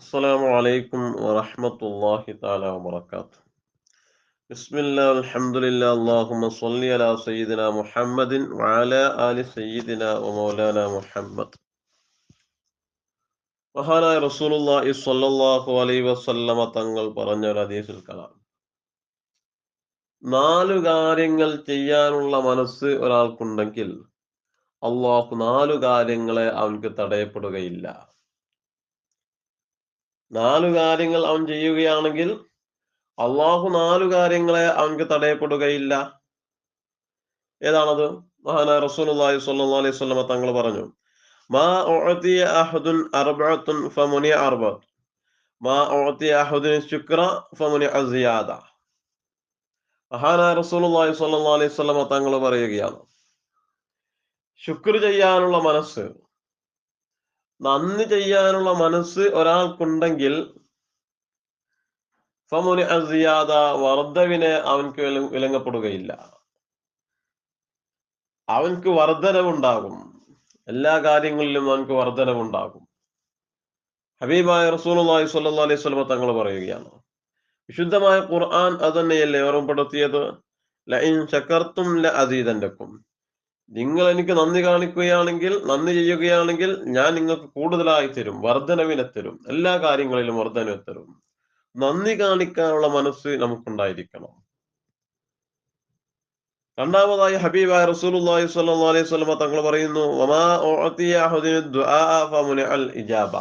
السلام عليكم ورحمة الله تعالى وبركاته بسم الله والحمد لله اللهم صل على سيدنا محمد وعلى آل سيدنا ومولانا محمد മഹാനായ റസൂലുള്ളാഹി സ്വല്ലല്ലാഹു അലൈഹി വസല്ലമ തങ്ങൾ പറഞ്ഞ ഒരു ഹദീസിൽ കാണാം നാലു കാര്യങ്ങൾ ചെയ്യാനുള്ള മനസ്സ് ഒരാൾക്കുണ്ടെങ്കിൽ അള്ളാഹു നാലു കാര്യങ്ങളെ അവൻക്ക് തടയപ്പെടുകയില്ല നാലു കാര്യങ്ങൾ അവൻ ചെയ്യുകയാണെങ്കിൽ അള്ളാഹു നാലു കാര്യങ്ങളെ അവൻക്ക് തടയപ്പെടുകയില്ല. ഏതാണത്? മഹാന റസൂലി സ്വല്ലല്ലാഹു അലൈഹി വസല്ലമ തങ്ങൾ പറഞ്ഞു മാ അഹദുൻ അർബഅത്തുൻ ഫമുനി അർബഅത്ത് മാ അഹദുൻ ശുക്ര ഫമുനി അസിയാദ മഹാനായ റസൂലുള്ളാഹി സ്വല്ലാ അലൈഹി വസല്ലമ തങ്ങൾ പറയുകയാണ് ശുക്ർ ചെയ്യാനുള്ള മനസ്സ് നന്ദി ചെയ്യാനുള്ള മനസ്സ് ഒരാൾക്കുണ്ടെങ്കിൽ ഫമുനി അസിയാദ വർദ്ധവിനെ അവൻക്ക് വില വിലങ്ങപ്പെടുകയില്ല. അവൻക്ക് വർധനവുണ്ടാകും എല്ലാ കാര്യങ്ങളിലും അവൻക്ക് വർധനവുണ്ടാകും ഹബീബായ റസൂലുള്ളാഹി സ്വല്ലാ അലൈഹി സ്വലമ തങ്ങൾ പറയുകയാണ് വിശുദ്ധമായ ഖുർആൻ അത് തന്നെയല്ലേ ഓർമ്മപ്പെടുത്തിയത്? ലൈൻ ചക്കർത്തും ല അസീദൻക്കും നിങ്ങൾ എനിക്ക് നന്ദി കാണിക്കുകയാണെങ്കിൽ നന്ദി ചെയ്യുകയാണെങ്കിൽ ഞാൻ നിങ്ങൾക്ക് കൂടുതലായി തരും വർധനവിനെ തരും എല്ലാ കാര്യങ്ങളിലും വർധന തരും. നന്ദി കാണിക്കാനുള്ള മനസ്സ് നമുക്കുണ്ടായിരിക്കണം. രണ്ടാമതായി ഹബീബായ റസൂലുള്ളാഹി സ്വല്ലല്ലാഹു അലൈഹി വസല്ലം തങ്ങൾ പറയുന്നു വമാ ദുആ ഇജാബ.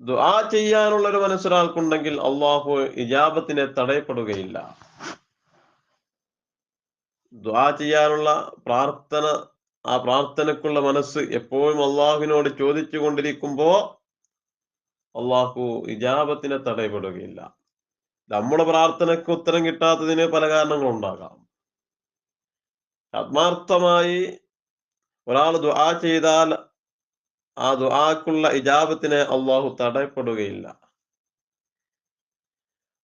ദുആ ചെയ്യാനുള്ള ഒരു മനസ്സൊരാൾക്കുണ്ടെങ്കിൽ അള്ളാഹു ഇജാബത്തിനെ തടയപ്പെടുകയില്ല. ദുആ ചെയ്യാനുള്ള പ്രാർത്ഥന ആ പ്രാർത്ഥനക്കുള്ള മനസ്സ് എപ്പോഴും അള്ളാഹുവിനോട് ചോദിച്ചു കൊണ്ടിരിക്കുമ്പോ അള്ളാഹു ഇജാബത്തിനെ തടയപ്പെടുകയില്ല. നമ്മുടെ പ്രാർത്ഥനയ്ക്ക് ഉത്തരം കിട്ടാത്തതിന് പല കാരണങ്ങളുണ്ടാകാം ആത്മാർത്ഥമായി ഒരാൾ ദുആ ചെയ്താൽ ആ ദുആക്കുള്ള ഇജാബത്തിനെ അള്ളാഹു തടയപ്പെടുകയില്ല.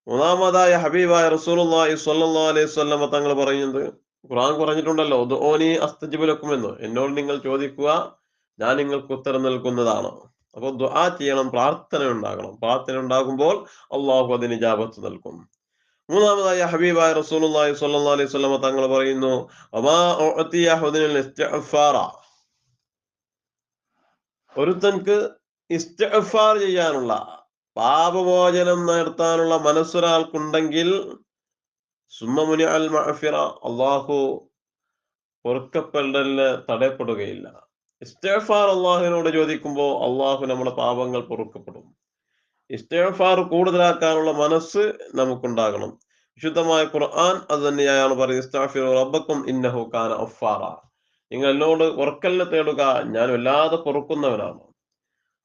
മൂന്നാമതായ ഹബീബായ റസൂലുള്ളാഹി സ്വല്ലല്ലാഹു അലൈഹി വസല്ലം തങ്ങൾ പറയുന്നത് ഖുർആൻ പറഞ്ഞിട്ടുണ്ടല്ലോ ഓനി അസ്തജിബുലക്കും എന്ന് എന്നോട് നിങ്ങൾ ചോദിക്കുക ഞാൻ നിങ്ങൾക്ക് ഉത്തരം നൽകുന്നതാണ്. അപ്പോൾ ദുആ ചെയ്യണം പ്രാർത്ഥന ഉണ്ടാകണം. പ്രാർത്ഥന ഉണ്ടാകുമ്പോൾ അള്ളാഹു അതിന് ജാപത്ത് നൽകും. മൂന്നാമതായി ഹബീബായ റസൂലുള്ളാഹി സ്വല്ലല്ലാഹു അലൈഹി വസല്ലം തങ്ങൾ പറയുന്നു ഒരുത്തൻക്ക് ഇസ്തിഗ്ഫാർ ചെയ്യാനുള്ള പാപമോചനം നടത്താനുള്ള മനസ്സൊരാൾക്കുണ്ടെങ്കിൽ സുമ്മമുനി അൽ മഅഫിറ അള്ളാഹു പൊറുക്കപ്പെടലിന് തടയപ്പെടുകയില്ല. ഇസ്തേഫാർ അള്ളാഹുവിനോട് ചോദിക്കുമ്പോൾ അള്ളാഹു നമ്മുടെ പാപങ്ങൾ പൊറുക്കപ്പെടും. ഇസ്തേഫാർ കൂടുതലാക്കാനുള്ള മനസ്സ് നമുക്കുണ്ടാകണം. വിശുദ്ധമായ ഖുർആൻ അത് തന്നെയാണ് പറയുന്നത്. റബ്ബക്കും ഇന്നഹു കാന അഫാറ നിങ്ങൾ എന്നോട് ഉറക്കലിനെ തേടുക ഞാൻ വല്ലാതെ പൊറുക്കുന്നവനാണ്.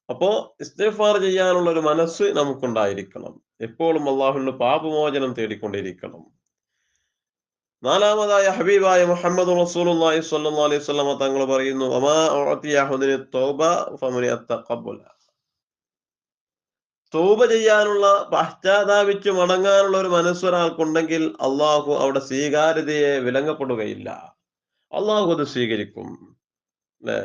അപ്പോ ഇസ്തേഫാർ ചെയ്യാനുള്ള ഒരു മനസ്സ് നമുക്കുണ്ടായിരിക്കണം. എപ്പോഴും അള്ളാഹുവിന് പാപമോചനം തേടിക്കൊണ്ടിരിക്കണം. നാലാമതായ ഹബീബായ മുഹമ്മദ് റസൂലുള്ളാഹി സ്വല്ലല്ലാഹു അലൈഹി തങ്ങൾ പറയുന്നു തോബ തൗബ തൗബ ചെയ്യാനുള്ള പശ്ചാത്താപിച്ച് മടങ്ങാനുള്ള ഒരു മനസ്സൊരാൾക്കുണ്ടെങ്കിൽ അള്ളാഹു അവിടെ സ്വീകാര്യതയെ വിലങ്ങപ്പെടുകയില്ല. അള്ളാഹു അത് സ്വീകരിക്കും. അല്ലേ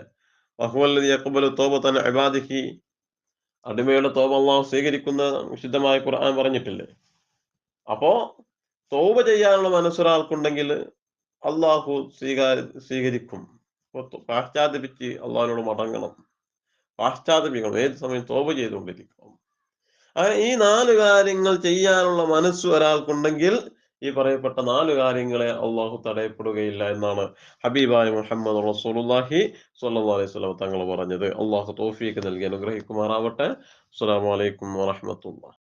അടിമയുടെ തോപ അള്ളാഹു സ്വീകരിക്കുന്ന വിശുദ്ധമായ ഖുർആൻ പറഞ്ഞിട്ടില്ലേ? അപ്പോ തോപ ചെയ്യാനുള്ള മനസ്സൊരാൾക്കുണ്ടെങ്കിൽ അള്ളാഹു സ്വീകാര സ്വീകരിക്കും. പാശ്ചാത്യപിച്ച് അള്ളാഹിനോട് മടങ്ങണം. പാശ്ചാത്യപിക്കണം. ഏത് സമയം തോപ ചെയ്തുകൊണ്ടിരിക്കണം. അങ്ങനെ ഈ നാല് കാര്യങ്ങൾ ചെയ്യാനുള്ള മനസ്സ് ഒരാൾക്കുണ്ടെങ്കിൽ ഈ പറയപ്പെട്ട നാല് കാര്യങ്ങളെ അള്ളാഹു തടയപ്പെടുകയില്ല എന്നാണ് ഹബീബായ മുഹമ്മദ് റസൂലുള്ളാഹി സ്വല്ലല്ലാഹു അലൈഹി വസല്ലം തങ്ങൾ പറഞ്ഞത്. അള്ളാഹു തോഫീക്ക് നൽകി അനുഗ്രഹിക്കുമാറാവട്ടെ. അസ്സലാമു അലൈക്കും വറഹ്മത്തുള്ളാഹി.